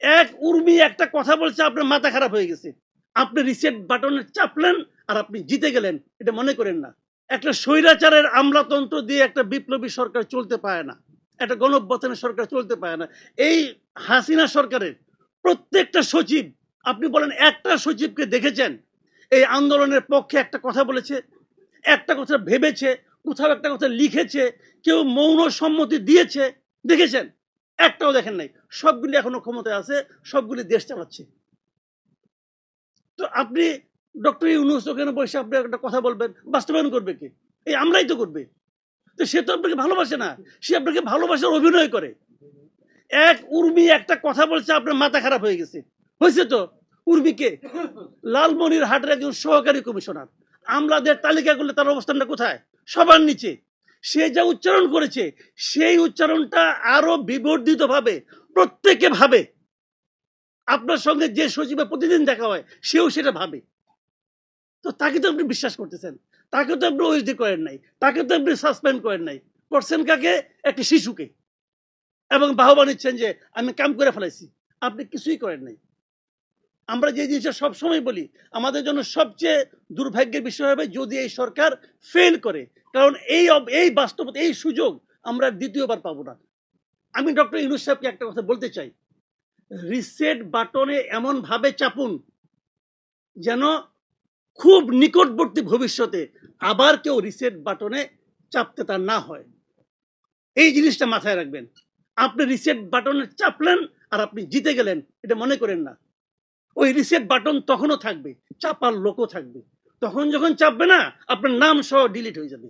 এক উর্মি একটা কথা বলছে, আপনার মাথা খারাপ হয়ে গেছে। আপনি রিসেট বাটনে চাপলেন আর আপনি জিতে গেলেন। এটা মনে করেন না। একটা স্বৈরাচারের আমলাতন্ত্র দিয়ে একটা বিপ্লবী সরকার চলতে পারে না। একটা গণঅভ্যুত্থানের সরকার চলতে পারে না। এই হাসিনা সরকারের প্রত্যেকটা সচিব, আপনি বলেন একটা সচিবকে দেখেছেন? এই আন্দোলনের পক্ষে একটা কথা বলেছে, একটা কথা ভেবেছে, কোথাও একটা কথা লিখেছে, কেউ মৌন সম্মতি দিয়েছে, দেখেছেন? একটাও দেখেন নাই। সবগুলি এখনও ক্ষমতায় আছে, সবগুলি দেশ চালাচ্ছে। তো আপনি ডক্টর ইউনুস ওখানে বসে আপনি একটা কথা বলবেন, বাস্তবায়ন করবে কি? এই আমরাই তো করবে। তো সে তো আপনাকে ভালোবাসে না, সে আপনাকে ভালোবাসার অভিনয় করে। এক উর্মি একটা কথা বলছে, আপনার মাথা খারাপ হয়ে গেছে। হয়েছে তো? উর্মিকে লালমনির হাটের একজন সহকারী কমিশনার। আমলাদের তালিকা করলে তার অবস্থানটা কোথায়? সবার নিচে। সে যা উচ্চারণ করেছে, সেই উচ্চারণটা আরও বিবর্ধিত ভাবে প্রত্যেকে ভাবে। আপনার সঙ্গে যে সচিবের প্রতিদিন দেখা হয়, সেও সেটা ভাবে। তো তাকে তো আপনি বিশ্বাস করতেছেন। তাকে তো আপনি ওএসডি করেন নাই। তাকে তো আপনি সাসপেন্ড করেন নাই। করছেন কাকে? একটি শিশুকে। এবং বাহবা নিচ্ছেন যে, আমি কাম করে ফেলাইছি। আপনি কিছুই করেন নাই। আমরা যে জিনিসটা সবসময় বলি, আমাদের জন্য সবচেয়ে দুর্ভাগ্যের বিষয় হবে যদি এই সরকার ফেল করে। কারণ এই এই বাস্তবতা, এই সুযোগ আমরা দ্বিতীয়বার পাবো না। আমি ডক্টর ইউনুস সাহেবকে একটা কথা বলতে চাই। রিসেট বাটনে এমন ভাবে চাপুন যেন খুব নিকটবর্তী ভবিষ্যতে আবার কেউ রিসেট বাটনে চাপতে তার না হয়। এই জিনিসটা মাথায় রাখবেন। আপনি রিসেট বাটনে চাপলেন আর আপনি জিতে গেলেন, এটা মনে করেন না। ওই রিসেট বাটন তখনও থাকবে, চাপার লোকও থাকবে। তখন যখন চাপবে না আপনার নাম সহ ডিলিট হয়ে যাবে।